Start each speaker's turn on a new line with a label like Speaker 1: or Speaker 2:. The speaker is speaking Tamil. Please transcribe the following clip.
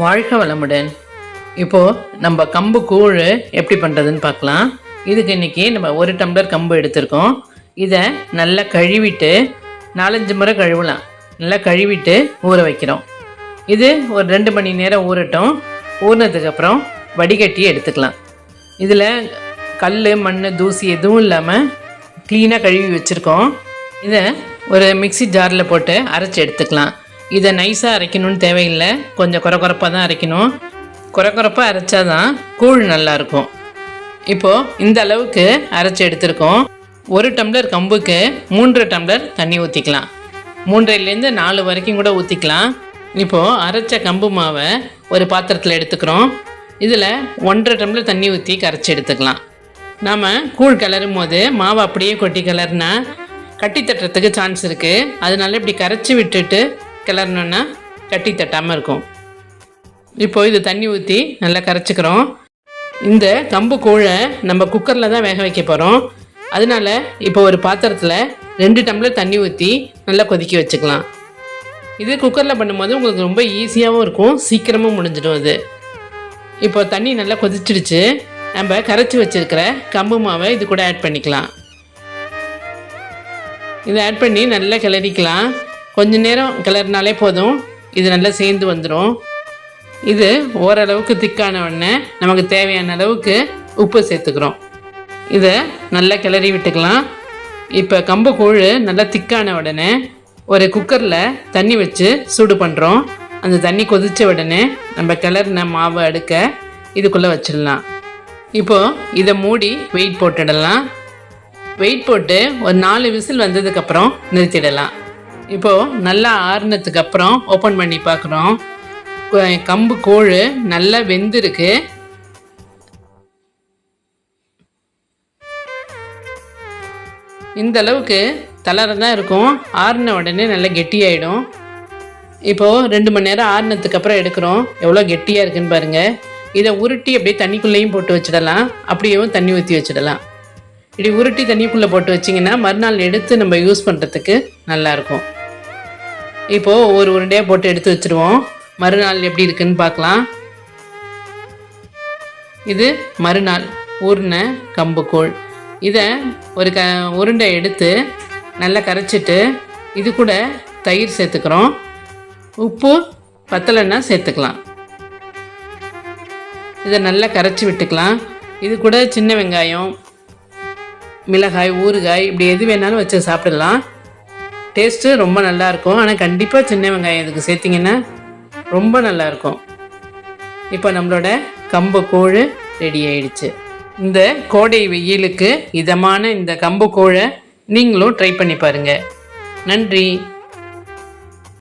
Speaker 1: வாழ்க வளமுடன். இப்போது நம்ம கம்பு கூழ் எப்படி பண்ணுறதுன்னு பார்க்கலாம். இதுக்கு இன்றைக்கி நம்ம ஒரு டம்ளர் கம்பு எடுத்திருக்கோம். இதை நல்லா கழுவிட்டு நாலஞ்சு முறை கழுவலாம். நல்லா கழுவிட்டு ஊற வைக்கிறோம். இது ஒரு ரெண்டு மணி நேரம் ஊறட்டும். ஊறினதுக்கப்புறம் வடிகட்டி எடுத்துக்கலாம். இதில் கல் மண் தூசி எதுவும் இல்லாமல் க்ளீனாக கழுவி வச்சுருக்கோம். இதை ஒரு மிக்ஸி ஜாரில் போட்டு அரைச்சி எடுத்துக்கலாம். இதை நைஸாக அரைக்கணும்னு தேவையில்லை. கொஞ்சம் குறக்குறப்பாக தான் அரைக்கணும். குறக்குறப்பாக அரைச்சா தான் கூழ் நல்லாயிருக்கும். இப்போது இந்த அளவுக்கு அரைச்சி எடுத்திருக்கோம். ஒரு டம்ளர் கம்புக்கு மூன்று டம்ளர் தண்ணி ஊற்றிக்கலாம் மூன்றையிலேருந்து நாலு வரைக்கும் கூட ஊற்றிக்கலாம் இப்போது அரைச்ச கம்பு மாவை ஒரு பாத்திரத்தில் எடுத்துக்கிறோம். இதில் ஒன்றரை டம்ளர் தண்ணி ஊற்றி கரைச்சி எடுத்துக்கலாம். நாம் கூழ் கிளறும் போது மாவை அப்படியே கொட்டி கிளறுனா கட்டி தட்டுறதுக்கு சான்ஸ் இருக்குது அதனால இப்படி கரைச்சி விட்டுட்டு கிளறணுன்னா கட்டி தட்டாமல் இருக்கும். இப்போ இது தண்ணி ஊற்றி நல்லா கரைச்சிக்கிறோம். இந்த கம்பு கூழை நம்ம குக்கரில் தான் வேக வைக்க போகிறோம் அதனால இப்போ ஒரு பாத்திரத்தில் ரெண்டு டம்ளர் தண்ணி ஊற்றி நல்லா கொதிக்க வச்சுக்கலாம். இது குக்கரில் பண்ணும்போது உங்களுக்கு ரொம்ப ஈஸியாகவும் இருக்கும். சீக்கிரமாக முடிஞ்சிடும் அது. இப்போ தண்ணி நல்லா கொதிச்சிடுச்சு. நம்ம கரைச்சி வச்சிருக்கிற கம்பு மாவை இது கூட ஆட் பண்ணிக்கலாம். இதை ஆட் பண்ணி நல்லா கிளறிக்கலாம். கொஞ்ச நேரம் கிளறினாலே போதும். இது நல்லா சேர்ந்து வந்துடும் இது ஓரளவுக்கு திக்கான உடனே நமக்கு தேவையான அளவுக்கு உப்பு சேர்த்துக்கிறோம். இதை நல்லா கிளறி விட்டுக்கலாம். இப்போ கம்பு கூழ் நல்லா திக்கான உடனே ஒரு குக்கரில் தண்ணி வச்சு சூடு பண்ணுறோம் அந்த தண்ணி கொதித்த உடனே நம்ம கிளறின மாவை அடுக்க இதுக்குள்ளே வச்சிடலாம். இப்போது இதை மூடி வெயிட் போட்டுடலாம். வெயிட் போட்டு ஒரு நாலு விசில் வந்ததுக்கப்புறம் நிறுத்திடலாம். இப்போது நல்லா ஆறுனதுக்கு அப்புறம் ஓப்பன் பண்ணி பார்க்குறோம். கம்பு கூழ் நல்லா வெந்திருக்கு. இந்த அளவுக்கு தளர தான் இருக்கும். ஆறின உடனே நல்லா கெட்டியாயிடும். இப்போது ரெண்டு மணி நேரம் ஆறுனதுக்கு அப்புறம் எடுக்கிறோம். எவ்வளோ கெட்டியாக இருக்குன்னு பாருங்கள் இதை உருட்டி அப்படியே தண்ணிக்குள்ளேயும் போட்டு வச்சிடலாம். அப்படியேவும் தண்ணி ஊற்றி வச்சிடலாம். இப்படி உருட்டி தண்ணிக்குள்ளே போட்டு வச்சிங்கன்னா மறுநாள் எடுத்து நம்ம யூஸ் பண்ணுறதுக்கு நல்லாயிருக்கும். இப்போது ஒரு உருண்டையாக போட்டு எடுத்து வச்சுருவோம். மறுநாள் எப்படி இருக்குன்னு பார்க்கலாம். இது மறுநாள் ஊர்ன கம்புக்கூழ் இதை ஒரு க உருண்டை எடுத்து நல்லா கரைச்சிட்டு இது கூட தயிர் சேர்த்துக்கிறோம். உப்பு பத்தலைன்னா சேர்த்துக்கலாம். இதை நல்லா கரைச்சி விட்டுக்கலாம். இது கூட சின்ன வெங்காயம் மிளகாய் ஊறுகாய் இப்படி எது வேணாலும் வச்சு சாப்பிடலாம். டேஸ்ட்டு ரொம்ப நல்லாயிருக்கும் ஆனால் கண்டிப்பாக சின்ன வெங்காயம் இதுக்கு சேர்த்திங்கன்னா ரொம்ப நல்லாயிருக்கும் இப்போ நம்மளோட கம்பு கூழ் ரெடி ஆயிடுச்சு. இந்த கோடை வெயிலுக்கு இதமான இந்த கம்பு கூழை நீங்களும் ட்ரை பண்ணி பாருங்கள் நன்றி.